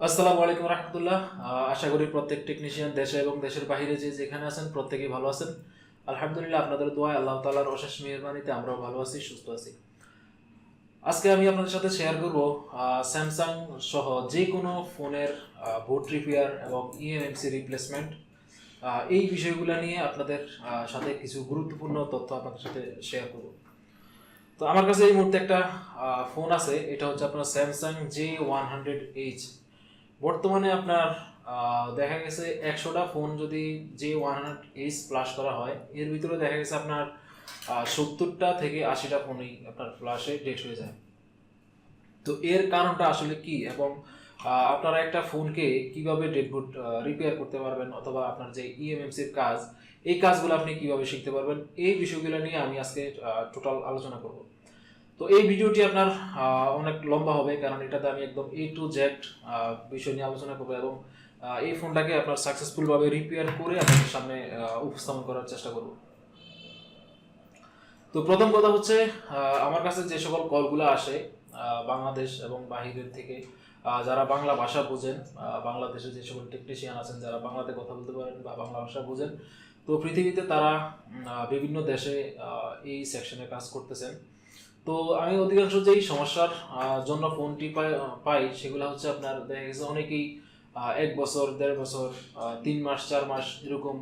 আসসালামু আলাইকুম রহমতুল্লাহ। আশা করি প্রত্যেক টেকনিশিয়ান দেশে এবং দেশের বাইরে যে যেখানে আছেন প্রত্যেকেই ভালো আছেন। আলহামদুলিল্লাহ আপনাদের দোয়া, আল্লাহ তাআলার অশেষ মেহরবানিতে আমরাও ভালো আছি, সুস্থ আছি। আজকে আমি আপনাদের সাথে শেয়ার করব স্যামসাং সহ যে কোনো ফোনের বুট রিপেয়ার এবং E ইএমএমসি রিপ্লেসমেন্ট এই বিষয়গুলো নিয়ে আপনাদের সাথে কিছু গুরুত্বপূর্ণ তথ্য আপনাদের সাথে শেয়ার করব। তো আমার কাছে এই মুহূর্তে একটা ফোন আছে, এটা হচ্ছে আপনার Samsung J one hundred H বর্তমানে আপনার দেখা গেছে একশোটা ফোন যদি J one hundred H plus করা হয়, এর ভিতরে দেখা গেছে আপনার সত্তরটা থেকে আশিটা ফোনই আপনার ফ্লাশে ডেট হয়ে যায়। তো এর কারণটা আসলে কি? এবং আপনারা একটা ফোনকে কীভাবে ডেডবুট রিপেয়ার করতে পারবেন? অথবা আপনার যে E ইএমএমসির কাজ, এই কাজগুলো আপনি কীভাবে শিখতে পারবেন? এই বিষয়গুলো নিয়ে আমি আজকে টোটাল আলোচনা করব। তো এই ভিডিওটি আপনার অনেক লম্বা হবে কারণ এটাতে আমি একদম এ টু জেড বিষয় নিয়ে আলোচনা করব এবং এই ফোনটাকে আপনার সাকসেসফুল ভাবে রিপেয়ার করে আপনাদের সামনে উপস্থাপন করার চেষ্টা করব। তো প্রথম কথা হচ্ছে আমার কাছে যে সকল কলগুলো আসে বাংলাদেশ এবং বাহিরের থেকে যারা বাংলা ভাষা বোঝেন আহ, বাংলাদেশে যে সকল টেকনিশিয়ান আছেন যারা বাংলাতে কথা বলতে পারেন বা বাংলা ভাষা বোঝেন তো পৃথিবীতে তারা বিভিন্ন দেশে এই সেকশনে কাজ করতেছেন। তো আমি অধিকাংশ যেই সমস্যার জন্য ফোনটি পাই সেগুলো হচ্ছে আপনার দেখা গেছে অনেকেই এক বছর, দেড় বছর তিন মাস, চার মাস এরকম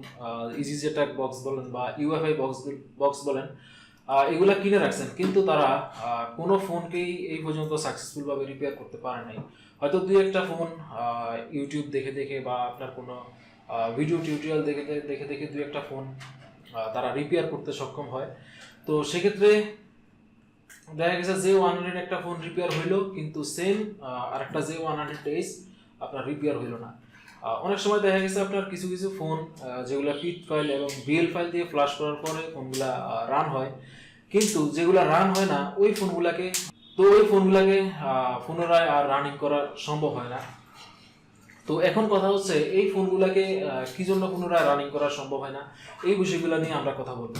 ইজি জেটাক বক্স বলেন বা ইউএফআই বক্স বক্স বলেন এগুলা কিনে রাখছেন। কিন্তু তারা কোনো ফোনকেই এই পর্যন্ত সাকসেসফুলভাবে রিপেয়ার করতে পারে নাই। হয়তো দুই একটা ফোন ইউটিউব দেখে দেখে বা আপনার কোনো ভিডিও টিউটোরিয়াল দেখে- দেখে দেখে দুই একটা ফোন তারা রিপেয়ার করতে সক্ষম হয়। তো সেক্ষেত্রে দেখা গেছে যে ওয়ান হান্ড্রেড একটা ফোন রিপেয়ার হইল, কিন্তু সেম আর একটা যে ওয়ান হান্ড্রেড এইচ আপনার রিপেয়ার হইল না। অনেক সময় দেখা গেছে আপনার কিছু কিছু ফোন যেগুলো পিট ফাইল এবং বিএল ফাইল দিয়ে ফ্লাশ করার পরে ফোনগুলা রান হয়। কিন্তু যেগুলা রান হয় না, ওই ফোনগুলাকে তো ওই ফোনগুলাকে পুনরায় আর রানিং করা সম্ভব হয় না। তো এখন কথা হচ্ছে, এই ফোনগুলোকে কি জন্য পুনরায় রানিং করা সম্ভব হয় না, এই বিষয়গুলো নিয়ে আমরা কথা বলব।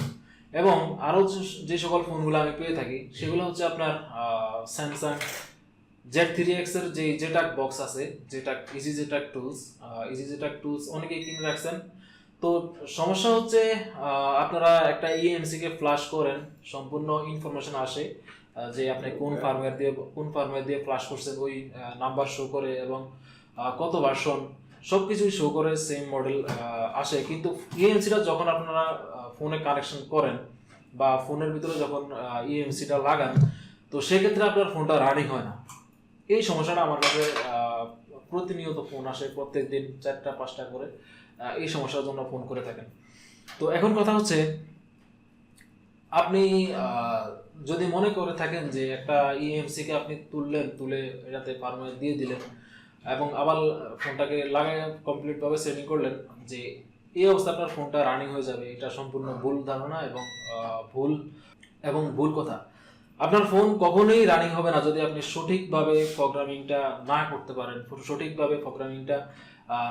এবং আরও যে সকল ফোনগুলো আমি পেয়ে থাকি সেগুলো হচ্ছে আপনার স্যামসাং জেড থ্রি এক্সের যে জেটাক বক্স আছে JTAG easy JTAG tools easy JTAG tools অনেকেই কিনে রাখছেন। তো সমস্যা হচ্ছে আপনারা একটা E ইএমসি কে ফ্লাশ করেন সম্পূর্ণ ইনফরমেশন আসে যে আপনি কোন ফার্মওয়্যার দিয়ে কোন ফার্মওয়্যার দিয়ে ফ্লাশ করছেন ওই নাম্বার শো করে এবং কত ভার্সন সব কিছুই শো করে সেম মডেল আসে। কিন্তু ইএমসিটা যখন আপনারা ফোনে কানেকশন করেন বা ফোনের ভিতরে যখন ইএমসিটা লাগান, তো সেক্ষেত্রে আপনার ফোনটা রানিং হয় না। এই সমস্যাটা আমার কাছে প্রতিনিয়ত ফোন আসে প্রত্যেক দিন চারটা, পাঁচটা করে এই সমস্যার জন্য ফোন করে থাকেন। তো এখন কথা হচ্ছে, আপনি যদি মনে করে থাকেন যে একটা ইএমসিকে আপনি তুললেন, তুলে এটাতে ফার্মে দিয়ে দিলেন, এবং আবার ফোনটাকে লাগাই কমপ্লিটভাবে সেটিং করলেন, যে এই অবস্থা আপনার ফোনটা রানিং হয়ে যাবে, এটা সম্পূর্ণ ভুল ধারণা এবং ভুল এবং ভুল কথা। আপনার ফোন কখনোই রানিং হবে না যদি আপনি সঠিকভাবে প্রোগ্রামিংটা না করতে পারেন, সঠিকভাবে প্রোগ্রামিংটা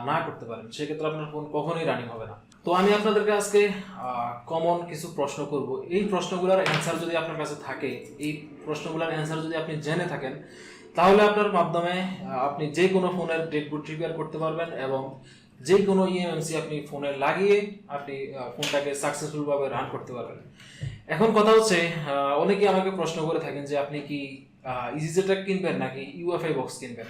না করতে পারেন, সেক্ষেত্রে আপনার ফোন কখনোই রানিং হবে না। তো আমি আপনাদেরকে আজকে কমন কিছু প্রশ্ন করব। এই প্রশ্নগুলোর অ্যান্সার যদি আপনার কাছে থাকে, এই প্রশ্নগুলোর অ্যান্সার যদি আপনি জেনে থাকেন, তাহলে আপনার মাধ্যমে আপনি যে কোনো ফোনের ডেটবুট রিপেয়ার করতে পারবেন এবং যে কোনো ইএমসি আপনি ফোনে লাগিয়ে আপনি ফোনটাকে সাকসেসফুল ভাবে রান করতে পারবেন। এখন কথা হচ্ছে অনেকে আমাকে প্রশ্ন করে থাকেন যে আপনি কি ইজিজেটা কিনবেন নাকি ইউএফআই বক্স কিনবেন?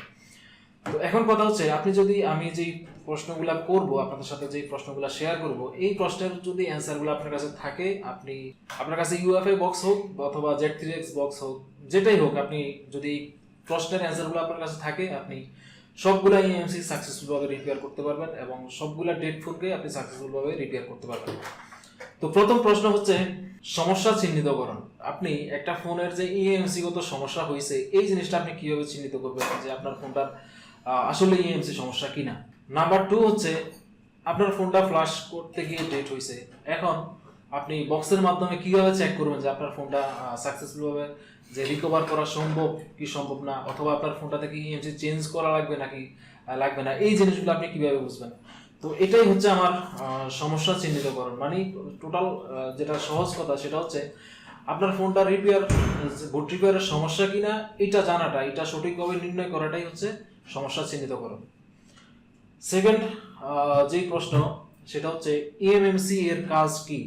তো এখন কথা হচ্ছে, আপনি যদি আমি যেই প্রশ্নগুলা করব, আপনাদের সাথে যেই প্রশ্নগুলো শেয়ার করব, এই প্রশ্নের যদি অ্যান্সারগুলো আপনার কাছে থাকে, আপনি, আপনার কাছে ইউএফআই বক্স হোক অথবা জেড থ্রি এক্স বক্স হোক, যেটাই হোক, আপনি যদি প্রশ্নের অ্যান্সারগুলো আপনার কাছে থাকে, আপনি সবগুলা ইএমসি সাকসেসফুল ভাবে রিপেয়ার করতে পারবেন এবং সবগুলা ডেট ফোনকে আপনি সাকসেসফুল ভাবে রিপেয়ার করতে পারবেন। তো প্রথম প্রশ্ন হচ্ছে, সমস্যা চিহ্নিতকরণ। আপনি একটা ফোনের যে ইএমসি গত সমস্যা হয়েছে, এই জিনিসটা আপনি কীভাবে চিহ্নিত করবেন যে আপনার ফোনটার আসলে ইএমসি সমস্যা কিনা? নাম্বার টু হচ্ছে, আপনার ফোনটা ফ্লাশ করতে গিয়ে ডেট হয়েছে। এখন আপনি বক্সের মাধ্যমে কীভাবে চেক করবেন যে আপনার ফোনটা সাকসেসফুল ভাবে যে রিকভার করা সম্ভব, কি সম্ভব না? অথবা আপনার ফোনটা থেকে ইএমসি চেঞ্জ করা লাগবে নাকি লাগবে না? এই জিনিসগুলো আপনি কীভাবে বুঝবেন? তো এটাই হচ্ছে আমার সমস্যা চিহ্নিতকরণ। মানে টোটাল যেটা সহজ কথা সেটা হচ্ছে, আপনার ফোনটা রিপেয়ার বুট রিপেয়ারের সমস্যা কিনা এটা জানাটা, এটা সঠিকভাবে নির্ণয় করাটাই হচ্ছে সমস্যা চিহ্নিত করুন সেকেন্ড যেই প্রশ্ন, সেটা হচ্ছে ইএমএমসি এর কাজ কি?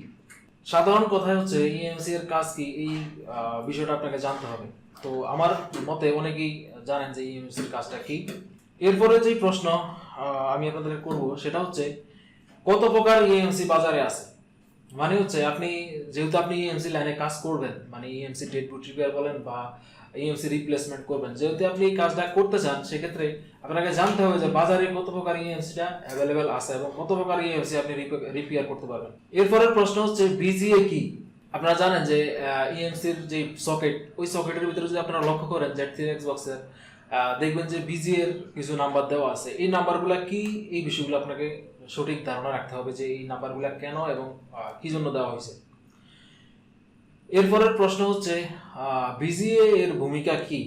সাধারণ কথা হচ্ছে ইএমসি এর কাজ কি? এই বিষয়টা আপনাকে জানতে হবে। তো আমার মতে অনেকেই জানেন যে ইএমসি এর কাজটা কি। এরপরে যে প্রশ্ন আমি আপনাদের করব, সেটা হচ্ছে কত প্রকার ইএমসি বাজারে আছে? মানে হচ্ছে আপনি, যেহেতু আপনি ইএমসি লাইনে কাজ করবেন মানে ইএমসি ডেট বুট রিপেয়ার বলেন বা ইএমসি রিপ্লেসমেন্ট করবেন। যেহেতু আপনি এই কাজটা করতে চান সেক্ষেত্রে আপনাকে জানতে হবে যে বাজারে কত প্রকার ইএমসিটা অ্যাভেলেবেল আছে এবং কত প্রকার ইএমসি আপনি রিপেয়ার করতে পারবেন। এরপরের প্রশ্ন হচ্ছে বিজিএ কি? আপনারা জানেন যে ইএমসির যে সকেট ওই সকেটের ভিতরে যদি আপনারা লক্ষ্য করেন জেড থ্রি এক্স বক্সের দেখবেন যে বিজি এর কিছু নাম্বার দেওয়া আছে। এই নাম্বারগুলো কি? এই বিষয়গুলো আপনাকে সঠিক ধারণা রাখতে হবে যে এই নাম্বারগুলো কেন এবং কি জন্য দেওয়া হয়েছে। এরপরের প্রশ্ন হচ্ছে বিজিএ এর ভূমিকা কি?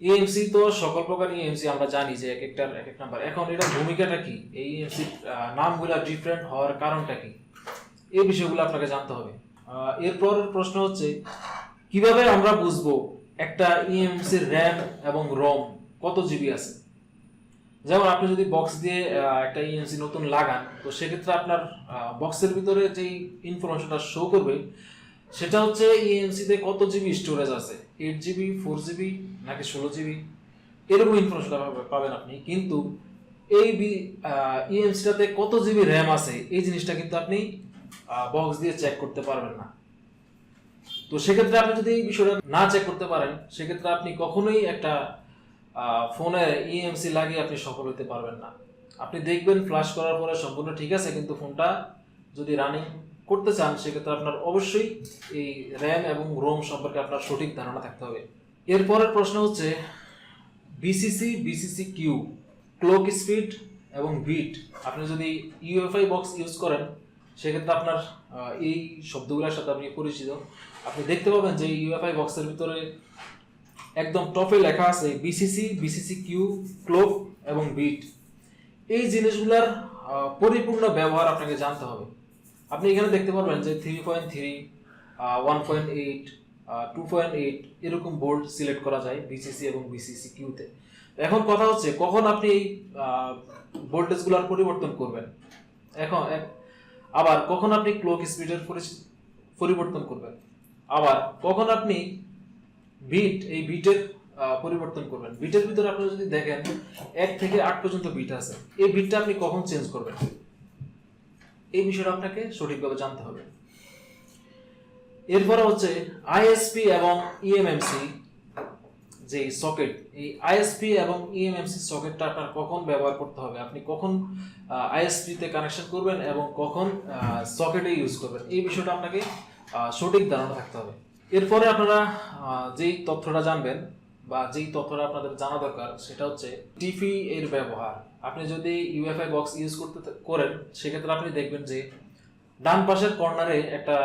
ইএমসি তো সকল প্রকার ইএমসি আমরা জানি যে এক একটার এক এক নাম্বার এখন এটার ভূমিকাটা কি? এই ইএমসি নামগুলা ডিফারেন্ট হওয়ার কারণটা কি? এই বিষয়গুলো আপনাকে জানতে হবে। আহ, এরপরের প্রশ্ন হচ্ছে কীভাবে আমরা বুঝব একটা ইএমসি র্যাম এবং রম কত জিবি আছে? যেমন আপনি যদি বক্স দিয়ে একটা ইএমসি নতুন লাগান তো সেক্ষেত্রে আপনার বক্সের ভিতরে যেই ইনফরমেশনটা শো করবে সেটা হচ্ছে ইএমসি তে কত জিবি স্টোরেজ আছে? এইট জিবি ফোর জিবি নাকি ষোলো জিবি এরকম ইনফরমেশন পাবেন আপনি। কিন্তু এই ইএমসিটাতে কত জিবি র্যাম আছে, এই জিনিসটা কিন্তু আপনি বক্স দিয়ে চেক করতে পারবেন না। তো সেক্ষেত্রে আপনি যদি এই বিষয়টা না চেক করতে পারেন, সেক্ষেত্রে আপনি কখনোই একটা ফোনে ইএমসি লাগিয়ে আপনি সফল হতে পারবেন না। আপনি দেখবেন ফ্লাশ করার পরে সম্পূর্ণ ঠিক আছে, কিন্তু ফোনটা যদি রানিং করতে চান, সেক্ষেত্রে আপনার অবশ্যই এই র্যাম এবং রোম সম্পর্কে আপনার সঠিক ধারণা থাকতে হবে। এরপরের প্রশ্ন হচ্ছে BCC BCC Q clock speed এবং বিট আপনি যদি ইউএফআই বক্স ইউজ করেন, সেক্ষেত্রে আপনার এই শব্দগুলোর সাথে আপনি পরিচিত। আপনি দেখতে পাবেন যে ইউএফআই বক্সের ভিতরে একদম টপে লেখা আছে বিসিসি বিসিসি কিউ ক্লোক এবং বিট এই জিনিসগুলোর পরিপূর্ণ ব্যবহার আপনাকে জানতে হবে। আপনি এখানে দেখতে পারবেন যে three point three one point eight two point eight এরকম বোর্ড সিলেক্ট করা যায় বিসিসি এবং বিসিসি কিউতে এখন কথা হচ্ছে, কখন আপনি এই ভোল্টেজগুলোর পরিবর্তন করবেন? এখন আবার কখন আপনি ক্লোক স্পিডের পরিবর্তন করবেন? আবার কখন আপনি বিট এই বিটের পরিবর্তন করবেন? বিটের ভিতরে আপনি যদি দেখেন, এক থেকে আট পর্যন্ত বিট আছে। এই বিটটা আপনি কখন চেঞ্জ করবেন? এই বিষয়টা আপনাকে সঠিকভাবে জানতে হবে। এরপরে হচ্ছে আইএসপি এবং ইএমএমসি যে সকেট, এই আইএসপি এবং ইএমএমসি সকেটটা আপনার কখন ব্যবহার করতে হবে? আপনি কখন আইএসপি তে কানেকশন করবেন এবং কখন সকেটে ইউজ করবেন? এই বিষয়টা আপনাকে সঠিক ধারণা থাকতে হবে। এরপরে আপনারা যেই তথ্যটা জানবেন বা যেই তথ্যটা আপনাদের জানা দরকার, সেটা হচ্ছে টিফি এর ব্যবহার। আপনি যদি ইউএফআই বক্স ইউজ করতে করেন, সেক্ষেত্রে আপনি দেখবেন যে ডান পাশের কর্নারে একটা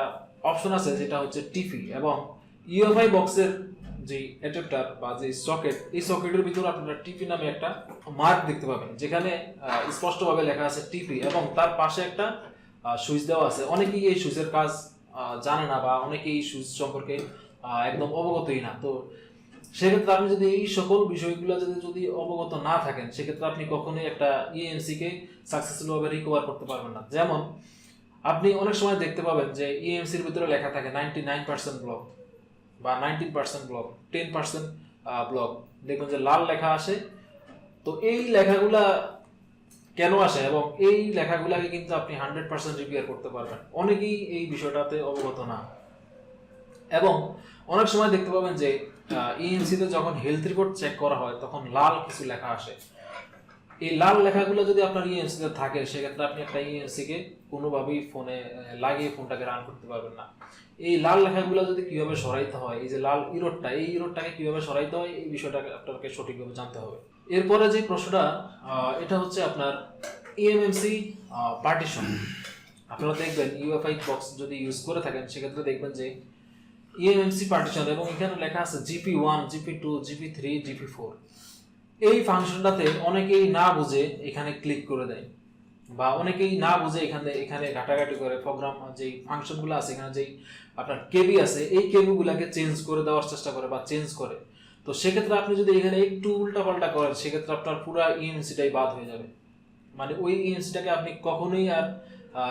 অপশন আছে, যেটা হচ্ছে টিফি এবং ইউএফআই বক্সের যে অ্যাডাপ্টার বা যে সকেট এই সকেটের ভিতরে আপনারা টিপি নামে একটা মার্ক দেখতে পাবেন, যেখানে স্পষ্টভাবে লেখা আছে টিপি এবং তার পাশে একটা সুইচ দেওয়া আছে। অনেকেই এই সুইচের কাজ জানে না বা অনেকেই এই সুইচ সম্পর্কে একদম অবগতই না। তো সেক্ষেত্রে আপনি যদি এই সকল বিষয়গুলো যদি যদি অবগত না থাকেন, সেক্ষেত্রে আপনি কখনোই একটা ইএমসি কে সাকসেসফুল ভাবে রিকভার করতে পারবেন না। যেমন, আপনি অনেক সময় দেখতে পাবেন যে ইএমসির ভিতরে লেখা থাকে নাইনটি নাইন পার্সেন্ট ব্লক বা nineteen percent block ten percent block দেখবেন যে লাল লেখা আসে। তো এই লেখাগুলা কেন আসে এবং এই লেখাগুলাকে কিন্তু আপনি হান্ড্রেড পার্সেন্ট রিপেয়ার করতে পারবেন। অনেকেই এই বিষয়টাতে অবগত না। এবং অনেক সময় দেখতে পাবেন যে ইএমসিতে যখন হেলথ রিপোর্ট চেক করা হয়, তখন লাল কিছু লেখা আসে। এই লাল লেখাগুলো যদি আপনার ইএমসিতে থাকে, সেক্ষেত্রে আপনি একটা ইএমসি কে কোনোভাবেই ফোনে লাগিয়ে ফোনটাকে রান করতে পারবেন না। এই লাল লেখাগুলো যদি কীভাবে সরাইতে হয়, এই যে লাল ইরোডটা, এই ইরোডটাকে কীভাবে সরাইতে হয়, এই বিষয়টাকে আপনাকে সঠিকভাবে জানতে হবে। এরপরে যে প্রশ্নটা এটা হচ্ছে আপনার E ইএমএমসি পার্টিশন আপনারা দেখবেন ইউএফআই বক্স যদি ইউজ করে থাকেন, সেক্ষেত্রে দেখবেন যে ইএমএমসি পার্টিশন এবং এখানে লেখা আছে GP one GP two GP three GP four এই ফাংশনটাতে অনেকেই না বুঝে এখানে ক্লিক করে দেয় বা অনেকেই না বুঝে এখানে এখানে ঘাটাঘাটি করে প্রোগ্রাম যেই ফাংশনগুলো আছে, এখানে যেই আপনার কেবি আছে, এই কেবিগুলোকে চেঞ্জ করে দেওয়ার চেষ্টা করে বা চেঞ্জ করে। তো সেক্ষেত্রে আপনি যদি এখানে একটু উল্টাপাল্টা করেন, সেক্ষেত্রে আপনার পুরো ইএমসিটাই বাদ হয়ে যাবে। মানে ওই ইএমসিটাকে আপনি কখনোই আর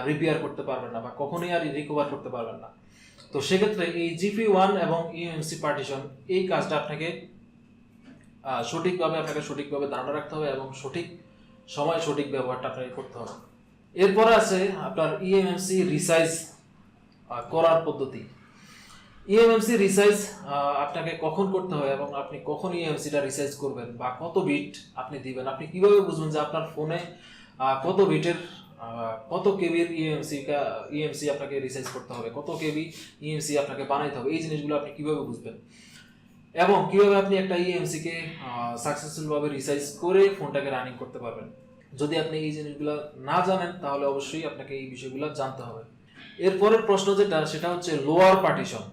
রিপেয়ার করতে পারবেন না বা কখনোই আর রিকভার করতে পারবেন না। তো সেক্ষেত্রে এই জিপি ওয়ান এবং ইএমসি পার্টিশন এই কাজটা আপনাকে সঠিকভাবে আপনাকে সঠিকভাবে ধারণা রাখতে হবে এবং সঠিক সময় সঠিক ব্যবহারটা আপনাকে করতে হবে। এরপরে আছে আপনার E ইএমএমসি রিসাইজ করার পদ্ধতি। E ইএমএমসি রিসাইজ আপনাকে কখন করতে হয় এবং আপনি কখন E ইএমসিটা রিসাইজ করবেন বা কত বিট আপনি দিবেন? আপনি কীভাবে বুঝবেন যে আপনার ফোনে কত বিটের কত কেবির ইএমসি ইএমসি E আপনাকে রিসাইজ করতে হবে? কত কেবি ইএমসি আপনাকে বানাইতে হবে? এই জিনিসগুলো আপনি কীভাবে বুঝবেন? এবং কীভাবে আপনি একটা ইএমসি কে সাকসেসফুল ভাবে রিসাইজ করে ফোনটাকে রানিং করতে পারবেন? যদি আপনি এই জিনিসগুলো না জানেন, তাহলে অবশ্যই আপনাকে এই বিষয়গুলো জানতে হবে। এরপরের প্রশ্ন যেটা, সেটা হচ্ছে লোয়ার পার্টিশন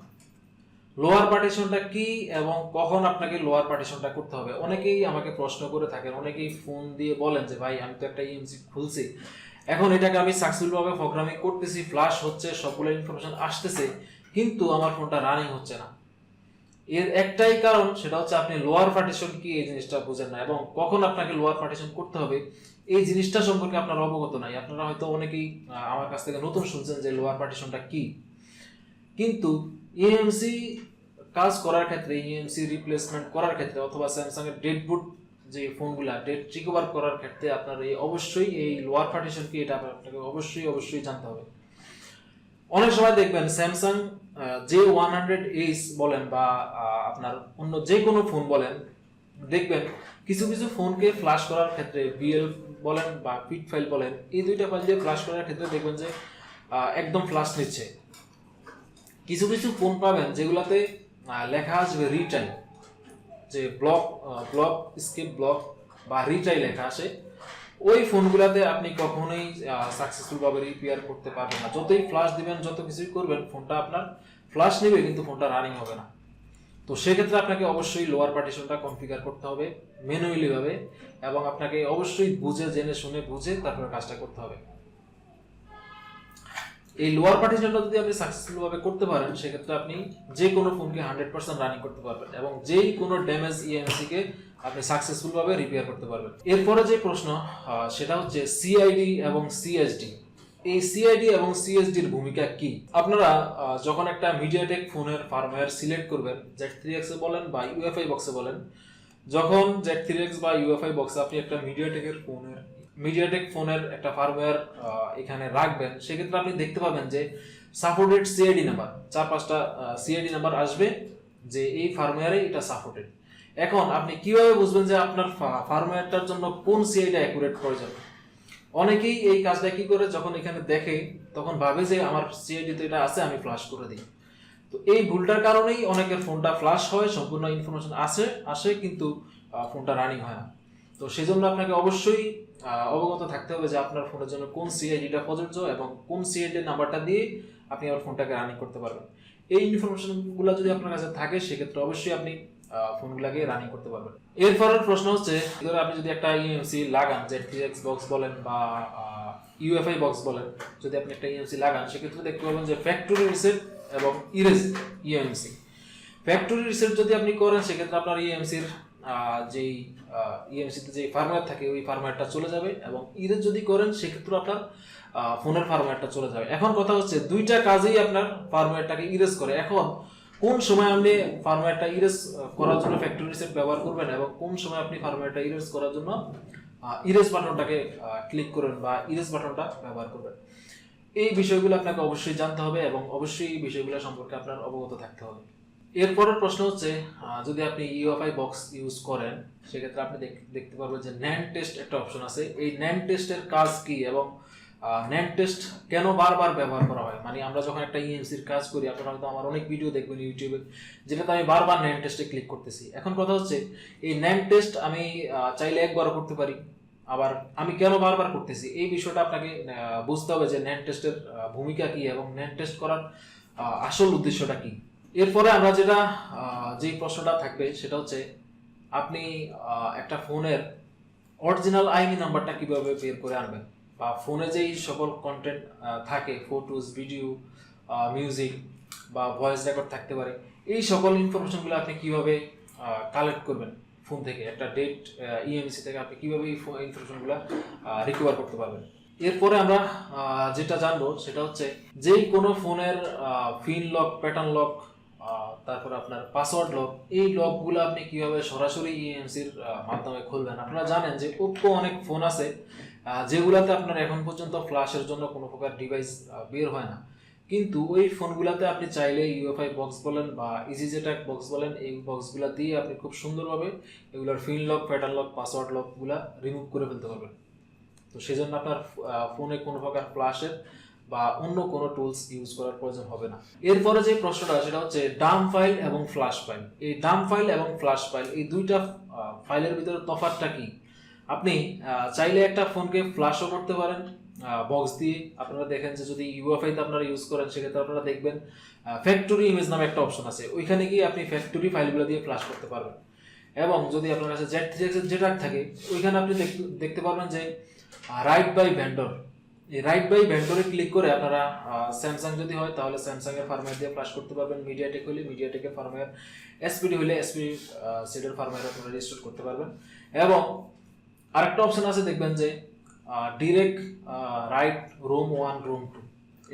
লোয়ার পার্টিশনটা কি এবং কখন আপনাকে লোয়ার পার্টিশনটা করতে হবে? অনেকেই আমাকে প্রশ্ন করে থাকেন, অনেকেই ফোন দিয়ে বলেন যে, ভাই, আমি তো একটা ইএমসি খুলছি। এখন এটাকে আমি সাকসেসফুলভাবে প্রোগ্রামিং করতেছি ফ্লাশ হচ্ছে, সবগুলো ইনফরমেশন আসতেছে, কিন্তু আমার ফোনটা রানিং হচ্ছে না। এর একটাই কারণ, সেটা হচ্ছে আপনি লোয়ার পার্টিশন কি এই জিনিসটা বুঝেন না, এবং কখন আপনাকে লোয়ার পার্টিশন করতে হবে, এই জিনিসটা সম্পর্কে আপনার অবগত নাই। আপনারা হয়তো অনেকেই আমার কাছ থেকে নতুন শুনছেন যে লোয়ার পার্টিশনটা কি। কিন্তু ইএমসি কাজ করার ক্ষেত্রে ইএমসি রিপ্লেসমেন্ট করার ক্ষেত্রে, অথবা স্যামসাং এর ডেড বুট যে ফোনগুলা ডেট রিকভার করার ক্ষেত্রে আপনার এই অবশ্যই এই লোয়ার পার্টিশন কি এটা আপনাকে অবশ্যই অবশ্যই জানতে হবে। অনেক সময় দেখবেন Samsung J one hundred H বলেন বা আপনার অন্য যে কোনো ফোন বলেন, দেখবেন কিছু কিছু ফোনকে ফ্লাশ করার ক্ষেত্রে বিএল বলেন বা পিট ফাইল বলেন, এই দুইটা ফাইল দিয়ে ফ্লাশ করার ক্ষেত্রে দেখবেন যে একদম ফ্লাশ নিচ্ছে। কিছু কিছু ফোন পাবেন যেগুলাতে লেখা আসবে রিটাইম যে ব্লক ব্লক স্কিপ ব্লক বা রিটাই লেখা আসে, ওই ফোনগুলোতে আপনি কখনোই সাকসেসফুলভাবে রিপেয়ার করতে পারবেন না। যতই ফ্লাশ দিবেন, যত কিছুই করবেন, ফোনটা আপনার ফ্লাশ নেবে, কিন্তু ফোনটা রানিং হবে না। তো সেক্ষেত্রে আপনাকে অবশ্যই লোয়ার পার্টিশনটা কনফিগার করতে হবে ম্যানুয়ালি ভাবে, এবং আপনাকে অবশ্যই বুঝে, জেনে, শুনে বুঝে তারপরে কাজটা করতে হবে। এই লোয়ার পার্টিশনটা যদি আপনি সাকসেসফুল ভাবে করতে পারেন, সেক্ষেত্রে আপনি যে কোনো ফোনকে হান্ড্রেড পার্সেন্ট রানিং করতে পারবেন এবং যেই কোনো ড্যামেজ ইএমসি কে আপনি সাকসেসফুল ভাবে রিপেয়ার করতে পারবেন। এরপরে যে প্রশ্ন সেটা হচ্ছে সিআইডি এবং সিএসডি এই সিআইডি এবং সিএসডির ভূমিকা কি? আপনারা যখন একটা মিডিয়াটেক ফোনের ফার্মওয়্যার সিলেক্ট করবেন জেড থ্রি এক্সে বলেন বা ইউএফআই বক্সে বলেন, যখন জেড থ্রি এক্স বা ইউএফআই বক্সে আপনি একটা মিডিয়াটেকের ফোনের মিডিয়াটেক ফোনের একটা ফার্মওয়্যার এখানে রাখবেন। সেক্ষেত্রে আপনি দেখতে পাবেন যে সাপোর্টেড সিআইডি নাম্বার চার পাঁচটা সিআইডি নাম্বার আসবে যে এই ফার্মওয়্যারে এটা সাপোর্টেড এখন আপনি কীভাবে বুঝবেন যে আপনার ফার্মওয়্যারটার জন্য কোন সিআইডি অ্যাকুরেট প্রয়োজন? অনেকেই এই কাজটা কি করে? যখন এখানে দেখে, তখন ভাবে যে আমার সিআইডি তো এটা আছে, আমি ফ্লাশ করে দিই। তো এই ভুলটার কারণেই অনেকের ফোনটা ফ্লাশ হয়, সম্পূর্ণ ইনফরমেশন আসে আসে, কিন্তু ফোনটা রানিং হয় না। তো সেই জন্য আপনাকে অবশ্যই অবগত থাকতে হবে যে আপনার ফোনের জন্য কোন সিআইডিটা প্রযোজ্য এবং কোন সিআইডি নাম্বারটা দিয়ে আপনি আমার ফোনটাকে রানিং করতে পারবেন। এই ইনফরমেশনগুলো যদি আপনার কাছে থাকে, সেক্ষেত্রে অবশ্যই আপনি ফোনগুলোকে রানিং করতে পারবেন। এরপরের প্রশ্ন হচ্ছে ধরো আপনি যদি একটা ইএমসি লাগান থ্রি এক্স বক্স বলেন বা ইউএফআই বক্স বলেন, যদি আপনি একটা ইএমসি লাগান, সেক্ষেত্রে দেখতে পাবেন যে ফ্যাক্টরি রিসেট এবং ইরেজ ইএমসি ফ্যাক্টরি রিসেট যদি আপনি করেন, সেক্ষেত্রে আপনার ইএমসির যেই ইএমসিতে যে ফার্মার থাকে, ওই ফার্মারটা চলে যাবে এবং ইরেজ যদি করেন, সেক্ষেত্রে আপনার ফোনের ফার্মারটা চলে যাবে। এখন কথা হচ্ছে, দুইটা কাজেই আপনার ফার্মওয়্যারটাকে ইরেজ করে। এখন কোন সময় আপনি ফার্মারটা ইরেজ করার জন্য ফ্যাক্টরি রিসেট ব্যবহার করবেন এবং কোন সময় আপনি ফার্মারটা ইরেজ করার জন্য ইরেজ বাটনটাকে ক্লিক করবেন বা ইরেজ বাটনটা ব্যবহার করবেন। এই বিষয়গুলো আপনাকে অবশ্যই জানতে হবে এবং অবশ্যই এই বিষয়গুলো সম্পর্কে আপনার অবগত থাকতে হবে। এরপরের প্রশ্ন হচ্ছে যদি আপনি ইউএফআই বক্স ইউজ করেন, সেক্ষেত্রে আপনি দেখতে পারবেন যে ন্যান টেস্ট একটা অপশন আছে। এই ন্যান টেস্টের কাজ কি এবং ন্যান টেস্ট কেন বারবার ব্যবহার করা হয়? মানে আমরা যখন একটা ইএমসির কাজ করি, আপনারা হয়তো আমার অনেক ভিডিও দেখবেন ইউটিউবে যেটাতে আমি বারবার ন্যান টেস্টে ক্লিক করতেছি। এখন কথা হচ্ছে, এই ন্যান টেস্ট আমি চাইলে একবারও করতে পারি, আবার আমি কেন বারবার করতেছি? এই বিষয়টা আপনাকে বুঝতে হবে যে ন্যান টেস্টের ভূমিকা কি এবং ন্যান টেস্ট করার আসল উদ্দেশ্যটা কি। এরপরে আমরা যেটা যেই প্রশ্নটা থাকবে সেটা হচ্ছে, আপনি একটা ফোনের অরিজিনাল আইনি নাম্বারটা কীভাবে বের করে আনবেন? বা ফোনে যেই সকল কন্টেন্ট থাকে ফটোস ভিডিও মিউজিক বা ভয়েস রেকর্ড থাকতে পারে, এই সকল ইনফরমেশনগুলো আপনি কীভাবে কালেক্ট করবেন ফোন থেকে? একটা ডেট ইএমসি থেকে আপনি কীভাবে এই ইনফরমেশনগুলো রিকভার করতে পারবেন? এরপরে আমরা যেটা জানব সেটা হচ্ছে, যেই কোনো ফোনের ফিন লক প্যাটার্ন লক তারপরে আপনার পাসওয়ার্ড লক এই লকগুলো আপনি কীভাবে সরাসরি ইএমসির মাধ্যমে খুলবেন? আপনারা জানেন যে ওপো অনেক ফোন আছে যেগুলাতে আপনার এখন পর্যন্ত ফ্ল্যাশের জন্য কোনো প্রকার ডিভাইস বের হয় না। কিন্তু ওই ফোনগুলোতে আপনি চাইলে ইউএফআই বক্স বলেন বা ইজি জেটাক বক্স বলেন, এই বক্সগুলো দিয়ে আপনি খুব সুন্দরভাবে এগুলোর pin lock pattern lock password লকগুলো remove করে ফেলতে পারবেন। তো সেই জন্য আপনার ফোনে কোনো প্রকার ফ্ল্যাশের বা অন্য কোনো টুলস ইউজ করার প্রয়োজন হবে না। এরপরে যে প্রশ্নটা, সেটা হচ্ছে ডাম ফাইল এবং ফ্ল্যাশ ফাইল এই ডাম ফাইল এবং ফ্ল্যাশ ফাইল এই দুইটা ফাইলের ভিতরে তফাৎটা কি? আপনি চাইলে একটা ফোনকে ফ্ল্যাশও করতে পারেন বক্স দিয়ে। আপনারা দেখেন যে যদি ইউএফআইতে আপনারা ইউজ করেন, সেক্ষেত্রে আপনারা দেখবেন ফ্যাক্টরি ইমেজ নামে একটা অপশন আছে। ওইখানে গিয়ে আপনি ফ্যাক্টরি ফাইলগুলো দিয়ে ফ্ল্যাশ করতে পারবেন। এবং যদি আপনার কাছে জেড থ্রি জেটার থাকে, ওইখানে আপনি দেখতে পারবেন যে write by vendor write by ভেন্ডরে click করে আপনারা স্যামসাং যদি হয়, তাহলে স্যামসাং এর ফার্মওয়্যার দিয়ে ফ্ল্যাশ করতে পারবেন। মিডিয়াটেক হলে মিডিয়াটেকের ফার্মওয়্যার এসপিডি হলে এসপি সেটের ফার্মওয়্যার আপনারা রেজিস্টার করতে পারবেন। এবং আরেকটা অপশন আছে, দেখবেন যে direct write rom one rom two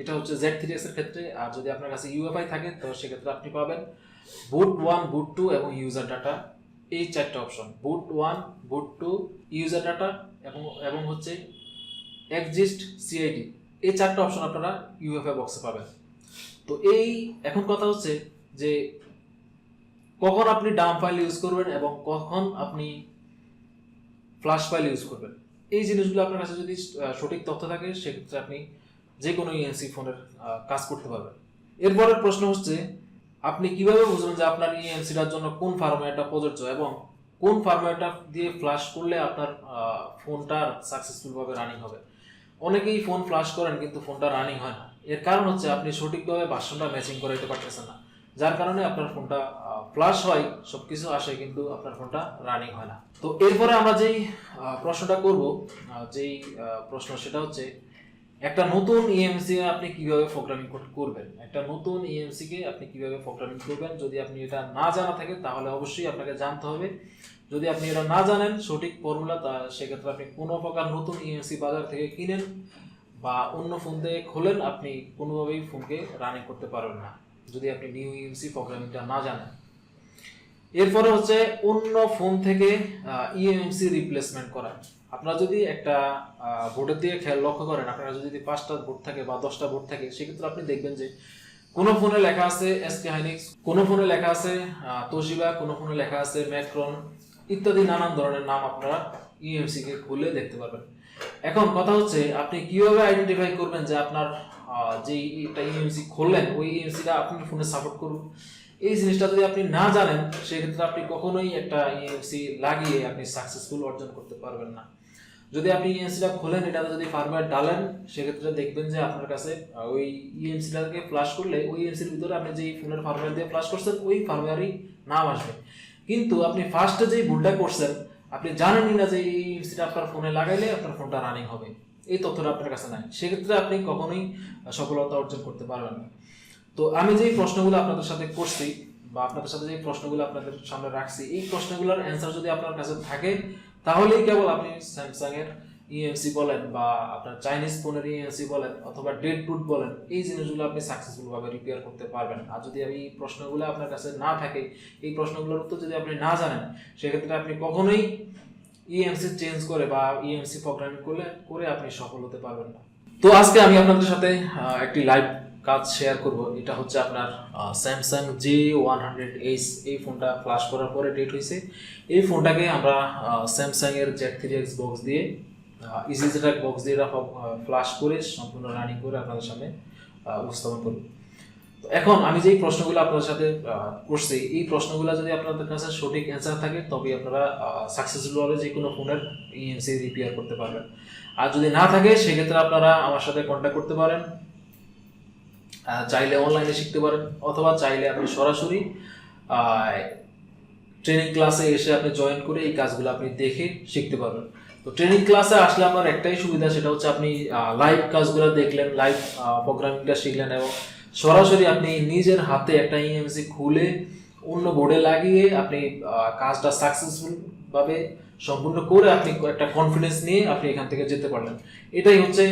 এটা হচ্ছে জেড থ্রি এর ক্ষেত্রে, আর যদি আপনার কাছে ইউএফআই থাকে, তো সেক্ষেত্রে আপনি পাবেন বুট ওয়ান বুট টু এবং ইউজার ডাটা এই চারটা option boot one boot two user data এবং এবং হচ্ছে এক্সিস্ট সিআইডি এই চারটা অপশন আপনারা ইউএফআই বক্সে পাবেন। তো এই এখন কথা হচ্ছে যে কখন আপনি ডাম ফাইল ইউজ করবেন এবং কখন আপনি ফ্ল্যাশ ফাইল ইউজ করবেন। এই জিনিসগুলো আপনার কাছে যদি সঠিক তথ্য থাকে সেক্ষেত্রে আপনি যে কোনো ইএনসি ফোনের আহ, কাজ করতে পারবেন। এরপরের প্রশ্ন হচ্ছে আপনি কীভাবে বুঝবেন যে আপনার ইএনসিটার জন্য কোন ফার্মওয়্যারটা প্রযোজ্য এবং কোন ফার্মওয়্যারটা দিয়ে ফ্ল্যাশ করলে আপনার ফোনটা সাকসেসফুলভাবে রানিং হবে? অনেকেই ফোন ফ্ল্যাশ করেন কিন্তু ফোনটা রানিং হয় না। এর কারণ হচ্ছে আপনি সঠিকভাবে বাসনটা ম্যাচিং করাইতে পারতেছেন না। যার কারণে আপনার ফোনটা ফ্ল্যাশ হয় সব কিছু আসে কিন্তু আপনার ফোনটা রানিং হয় না। তো এরপরে আমরা যেই প্রশ্নটা করব যেই প্রশ্ন সেটা হচ্ছে, একটা নতুন ইএমসি আপনি কীভাবে প্রোগ্রামিং করবেন? একটা নতুন ইএমসি কে আপনি কীভাবে প্রোগ্রামিং করবেন? যদি আপনি এটা না জানা থাকে, তাহলে অবশ্যই আপনাকে জানতে হবে। যদি আপনি এটা না জানেন, সঠিক ফর্মুলা তা সেক্ষেত্রে আপনি কোনো প্রকার নতুন ইএমসি বাজার থেকে কিনেন বা অন্য ফোন থেকে খোলেন, আপনি কোনোভাবেই ফোনকে রানিং করতে পারবেন না, যদি আপনি নিউ ইএমসি প্রোগ্রামিংটা না জানেন। এরপরে হচ্ছে অন্য ফোন থেকে ইএমসি রিপ্লেসমেন্ট করা। আপনারা যদি একটা বোর্ডের দিকে খেয়াল লক্ষ্য করেন, আপনারা যদি পাঁচটা বোর্ড থাকে বা দশটা বোর্ড থাকে, সেক্ষেত্রে আপনি দেখবেন যে কোনো ফোনে লেখা আছে এসকে হাইনিক্স কোনো ফোনে লেখা আছে তোশিবা কোনো ফোনে লেখা আছে ম্যাক্রন ইত্যাদি নানান ধরনের নাম আপনারা ইএমসি কে খুলে দেখতে পারবেন। এখন কথা হচ্ছে, আপনি কীভাবে আইডেন্টিফাই করবেন যে আপনার যে একটা ইএমসি খুললেন, ওই ইএমসিটা আপনার ফোনে সাপোর্ট করুন। এই জিনিসটা যদি আপনি না জানেন, সেক্ষেত্রে আপনি কখনোই একটা ইএমসি লাগিয়ে আপনি সাকসেসফুল অর্জন করতে পারবেন না। যদি আপনি ইএমসিটা খোলেন, এটাতে যদি ফার্মওয়্যার ডালেন, সেক্ষেত্রে দেখবেন যে আপনার কাছে ওই ইএমসিটাকে ফ্লাশ করলে, ওই ইএমসির ভিতরে আপনি যেই ফোনের ফার্মওয়্যার দিয়ে ফ্লাশ করছেন, ওই ফার্মওয়্যারই নাম আসবে। কিন্তু আপনি ফার্স্টে যেই ভুলটা করছেন, আপনি জানেনই না যে এই ইএমসিটা আপনার ফোনে লাগাইলে আপনার ফোনটা রানিং হবে। এই তথ্যটা আপনার কাছে নাই। সেক্ষেত্রে আপনি কখনোই সফলতা অর্জন করতে পারবেন না। তো আমি যেই প্রশ্নগুলো আপনাদের সাথে করছি বা আপনাদের সাথে যে প্রশ্নগুলো আপনাদের সামনে রাখছি, এই প্রশ্নগুলোর অ্যান্সার যদি আপনার কাছে থাকে, তাহলেই কেবল আপনি স্যামসাং এর ইএমসি বলেন বা আপনার চাইনিজ ফোনের ইএমসি বলেন অথবা ডেড বুট বলেন, এই জিনিসগুলো আপনি সাকসেসফুলভাবে রিপেয়ার করতে পারবেন। আর যদি এই প্রশ্নগুলো আপনার কাছে না থাকে, এই প্রশ্নগুলোর উত্তর যদি আপনি না জানেন, সেক্ষেত্রে আপনি কখনোই ইএমসি চেঞ্জ করে বা ইএমসি প্রোগ্রামিং করলে, করে আপনি সফল হতে পারবেন না। তো আজকে আমি আপনাদের সাথে একটি লাইভ কাজ শেয়ার করব। এটা হচ্ছে আপনার Samsung J one hundred H এই ফোনটা ফ্লাশ করার পরে ডেট হয়েছে। এই ফোনটাকে আমরা স্যামসাং এর জেড থ্রি এক্স বক্স দিয়ে ইজি জেটাক বক্স দিয়ে ফ্লাশ করে, সম্পূর্ণ রানিং করে আপনাদের সামনে উপস্থাপন করব। তো এখন আমি যেই প্রশ্নগুলো আপনাদের সাথে করছি, এই প্রশ্নগুলো যদি আপনাদের কাছে সঠিক অ্যান্সার থাকে তবে আপনারা সাকসেসফুল সাকসেসফুলভাবে যে কোনো ফোনের ইএমসি রিপেয়ার করতে পারবেন। আর যদি না থাকে, সেক্ষেত্রে আপনারা আমার সাথে কন্ট্যাক্ট করতে পারেন। চাইলে অনলাইনে শিখতে পারেন, অথবা চাইলে আপনি সরাসরি ট্রেনিং ক্লাসে এসে আপনি জয়েন করে এই কাজগুলো আপনি দেখে শিখতে পারবেন। তো ট্রেনিং ক্লাসে আসলে আমার একটাই সুবিধা, সেটা হচ্ছে আপনি লাইভ কাজগুলো দেখলেন লাইভ প্রোগ্রামিংটা শিখলেন এবং সরাসরি আপনি নিজের হাতে একটা ইএমসি খুলে অন্য বোর্ডে লাগিয়ে আপনি কাজটা সাকসেসফুল ভাবে সম্পূর্ণ করে আপনি একটা কনফিডেন্স নিয়ে আপনি এখান থেকে যেতে পারলেন। এটাই হচ্ছে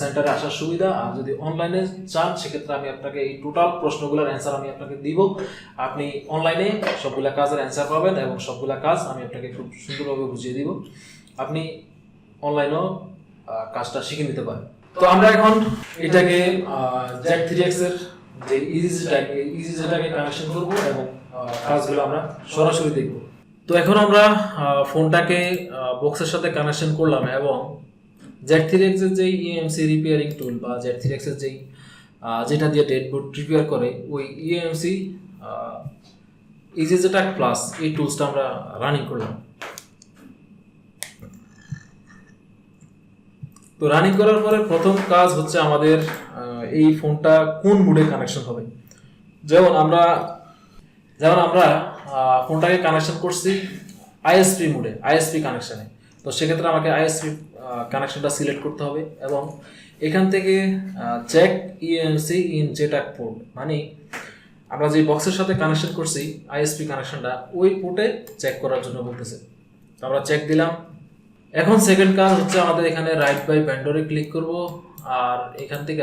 সেন্টারে আসার সুবিধা। আর যদি অনলাইনে চান, সেক্ষেত্রে আমি আপনাকে এই টোটাল প্রশ্নগুলোর অ্যান্সার আমি আপনাকে দিব। আপনি অনলাইনে সবগুলা কাজের অ্যান্সার পাবেন এবং সবগুলা কাজ আমি আপনাকে খুব সুন্দরভাবে বুঝিয়ে দিব। আপনি অনলাইনেও কাজটা শিখে নিতে পারেন। তো আমরা এখন এটাকে জ্যাক থ্রি এক্সের যে ইজিটাকে ইজিটাকে কানেকশন করব এবং কাজগুলো আমরা সরাসরি দেখব। তো এখন আমরা ফোনটাকে বক্সের সাথে কানেকশন করলাম এবং জ্যাক থ্রি এক্সের যেই ইএমসি রিপেয়ারিং টুল বা জ্যাক থ্রি এক্সের যেই যেটা দিয়ে ডেড বোর্ড রিপেয়ার করে, ওই ইএমসি ইজিজেটাক প্লাস এই টুলসটা আমরা রানিং করলাম। তো রানিং করার পরে প্রথম কাজ হচ্ছে আমাদের এই ফোনটা কোন মুডে কানেকশন হবে? যেমন আমরা যেমন আমরা ফোনটাকে কানেকশন করছি আইএসপি মুডে আইএসপি কানেকশানে তো সেক্ষেত্রে আমাকে আইএসপি কানেকশনটা সিলেক্ট করতে হবে এবং এখান থেকে check EMC in JTAG port মানে আমরা যে বক্সের সাথে কানেকশন করছি আইএসপি কানেকশনটা ওই পোর্টে চেক করার জন্য বলতেছে। তো আমরা চেক দিলাম এখন সেকেন্ড কাজ হচ্ছে আমাদের এখানে রাইট বাই ভেন্ডরে ক্লিক করব, আর এখান থেকে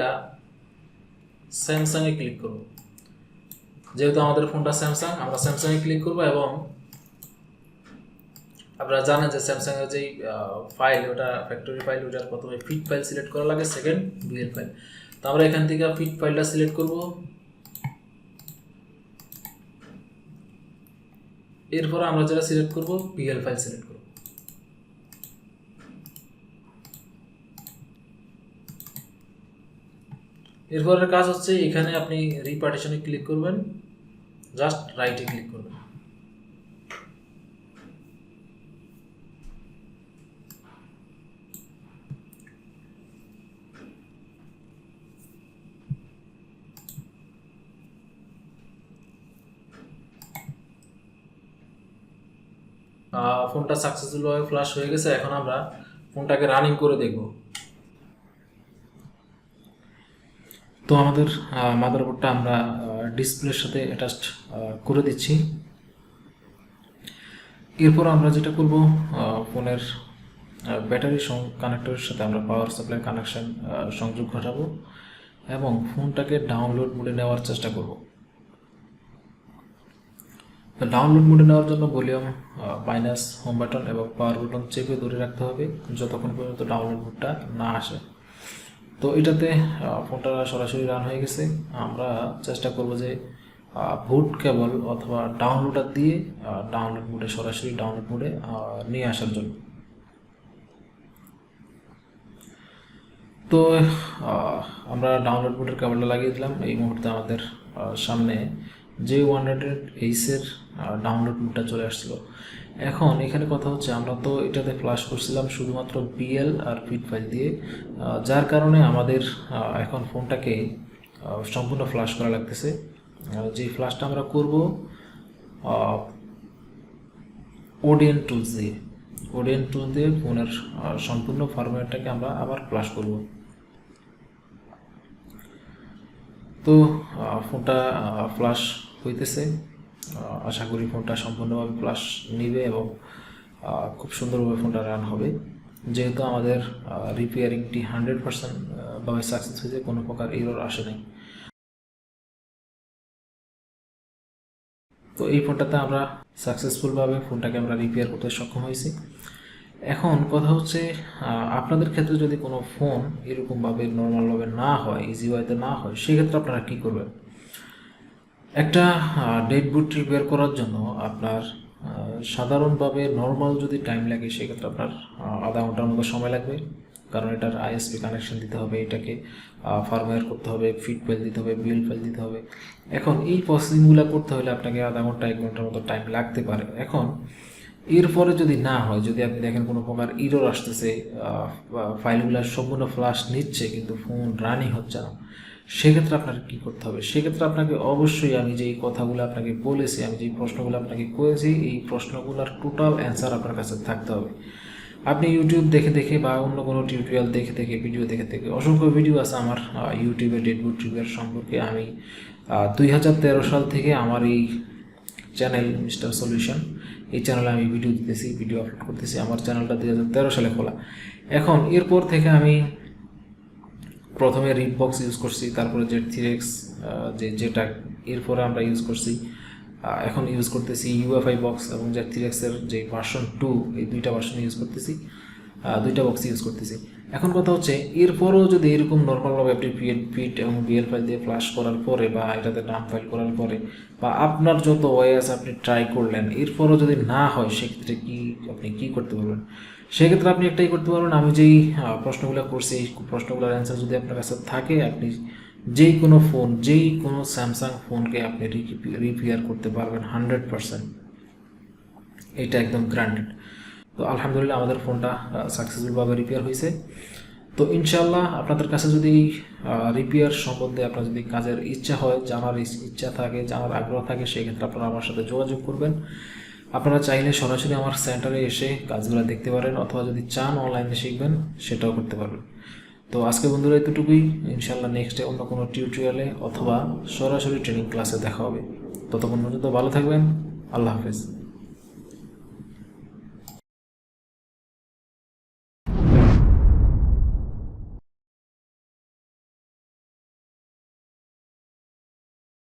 স্যামসাং এ ক্লিক করব। যেহেতু আমাদের ফোনটা স্যামসাং আমরা স্যামসাং এ ক্লিক করব এবং আপনারা জানেন যে স্যামসাং এর যেই ফাইল ওটা ফ্যাক্টরি ফাইল ওটার প্রথমে ফিট ফাইল সিলেক্ট করা লাগে সেকেন্ড বিএল ফাইল তো আমরা এখান থেকে ফিট ফাইলটা সিলেক্ট করব। এরপর আমরা যেটা সিলেক্ট করব বিএল ফাইল সিলেক্ট করব। এরপরের কাজ হচ্ছে এখানে আপনি রিপার্টিশনে ক্লিক করবেন জাস্ট রাইটে ক্লিক করবেন। ফোনটা সাকসেসফুলভাবে ফ্লাশ হয়ে গেছে, এখন আমরা ফোনটাকে রানিং করে দেখব। তো আমাদের মাদারবোর্ডটা আমরা ডিসপ্লের সাথে অ্যাটাচড করে দিচ্ছি। এরপর আমরা যেটা করব ফোনের ব্যাটারি কানেক্টরের সাথে আমরা পাওয়ার সাপ্লাই কানেকশন সংযোগ ঘটাবো এবং ফোনটাকে ডাউনলোড মোডে নেওয়ার চেষ্টা করব। তো ডাউনলোড মোডে নেওয়ার জন্য ভলিউম মাইনাস হোম বাটন এবং পাওয়ার বাটন চেপে ধরে রাখতে হবে, যতক্ষণ পর্যন্ত ডাউনলোড মোডটা না আসে। তো এটাতে ফোনটা সরাসরি রান হয়ে গেছে। আমরা চেষ্টা করব যে বুট কেবল অথবা ডাউনলোডার দিয়ে ডাউনলোড মোডে সরাসরি ডাউনলোড মোডে নিয়ে আসার জন্য। তো আমরা ডাউনলোড মোডের কেবলটা লাগিয়ে দিলাম। এই মুহূর্তে আমাদের সামনে যে ওয়ান হান্ড্রেড এইসের ডাউনলোড মোডটা চলে আসছিল এখন এখানে কথা হচ্ছে, আমরা তো এটাতে ফ্লাশ করছিলাম শুধুমাত্র বিএল আর ফিট ফাইল দিয়ে যার কারণে আমাদের এখন ফোনটাকে সম্পূর্ণ ফ্লাশ করা লাগতেছে। যে ফ্লাশটা আমরা করব ওডিএন টুলস দিয়ে। ওডিএন টুলস দিয়ে ফোনের সম্পূর্ণ ফার্মওয়্যারটাকে আমরা আবার ফ্লাশ করব। তো ফোনটা ফ্লাশ হইতেছে। আশা করি ফোনটা সম্পূর্ণভাবে ফ্লাশ নিবে এবং খুব সুন্দরভাবে ফোনটা রান হবে। যেহেতু আমাদের রিপেয়ারিংটি হান্ড্রেড পার্সেন্ট ভাবে সাকসেস হয়েছে, কোনো প্রকার এরর আসে নাই। তো এই ফোনটাতে আমরা সাকসেসফুলভাবে ফোনটাকে আমরা রিপেয়ার করতে সক্ষম হয়েছি। এখন কথা হচ্ছে আপনাদের ক্ষেত্রে যদি কোনো ফোন এরকমভাবে নর্মালভাবে না হয় ইজি ওয়েতে না হয়, সেক্ষেত্রে আপনারা কী করবেন? একটা ডেড বুট রিপেয়ার করার জন্য আপনার সাধারণভাবে নর্মাল যদি টাইম লাগে, সেক্ষেত্রে আপনার আধা ঘণ্টার মতো সময় লাগবে। কারণ এটার আইএসপি কানেকশন দিতে হবে, এটাকে ফার্মওয়্যার করতে হবে ফিট ফাইল দিতে হবে বিল ফাইল দিতে হবে। এখন এই প্রসেসিংগুলো করতে হলে আপনাকে আধা ঘণ্টা, এক ঘণ্টার মতো টাইম লাগতে পারে। এখন এরপরে যদি না হয়, যদি আপনি দেখেন কোনো প্রকার ইরোর আসতেছে ফাইলগুলো সম্পূর্ণ ফ্লাশ নিচ্ছে, কিন্তু ফোন রানই হচ্ছে না সেক্ষেত্রে আপনার কী করতে হবে? সেক্ষেত্রে আপনাকে অবশ্যই আমি যেই কথাগুলো আপনাকে বলেছি, আমি যেই প্রশ্নগুলো আপনাকে করেছি, এই প্রশ্নগুলোর টোটাল অ্যান্সার আপনার কাছে থাকতে হবে। আপনি ইউটিউব দেখে দেখে বা অন্য কোনো টিউটোরিয়াল দেখে দেখে ভিডিও দেখে দেখে, অসংখ্য ভিডিও আছে আমার ইউটিউবে ডেডবুট রিপেয়ার সম্পর্কে। আমি দুই হাজার তেরো সাল থেকে আমার এই চ্যানেল মিস্টার সলিউশন এই চ্যানেলে আমি ভিডিও দিতেছি ভিডিও আপলোড করতেছি। আমার চ্যানেলটা দুই হাজার তেরো সালে খোলা। এখন এরপর থেকে আমি প্রথমে রিপ বক্স ইউজ করছি, তারপরে জেড থ্রি এক্স যে যেটা এরপরে আমরা ইউজ করছি। এখন ইউজ করতেছি ইউএফআই বক্স এবং জেড থ্রি এক্সের যে ভার্সন টু এই দুইটা ভার্সন ইউজ করতেছি। দুইটা বক্স ইউজ করতেছি। এখন কথা হচ্ছে, এরপরও যদি এরকম নর্মালভাবে আপনি পিএড পিট এবং বিএল ফাইল দিয়ে ফ্লাশ করার পরে বা এটাতে নাম ফাইল করার পরে বা আপনার যত ওয়ে আছে আপনি ট্রাই করলেন, এরপরও যদি না হয়, সেক্ষেত্রে কি, আপনি কি করতে পারবেন? সেক্ষেত্রে আপনি একটাই করতে পারবেন, আমি যেই প্রশ্নগুলো করছি এই প্রশ্নগুলোর অ্যান্সার যদি আপনার কাছে থাকে, আপনি যেই কোনো ফোন যেই কোনো স্যামসাং ফোনকে আপনি রিপেয়ার করতে পারবেন হান্ড্রেড পারসেন্ট এটা একদম গ্রান্টেড তো আলহামদুলিল্লাহ আমাদের ফোনটা সাকসেসফুলভাবে রিপেয়ার হয়েছে। তো ইনশাল্লাহ আপনাদের কাছে যদি রিপেয়ার সম্বন্ধে আপনার যদি কাজের ইচ্ছা হয়, জানার ইচ্ছা থাকে, জানার আগ্রহ থাকে, সেক্ষেত্রে আপনারা আমার সাথে যোগাযোগ করবেন। আপনারা চাইলে সরাসরি আমার সেন্টারে এসে কাজগুলো দেখতে পারেন, অথবা যদি চান অনলাইনে শিখবেন, সেটাও করতে পারবেন। তো আজকে বন্ধুরা এতটুকুই। ইনশাল্লাহ নেক্সটে অন্য কোনো টিউটোরিয়ালে অথবা সরাসরি ট্রেনিং ক্লাসে দেখা হবে। ততক্ষণ পর্যন্ত ভালো থাকবেন। আল্লাহ হাফেজ।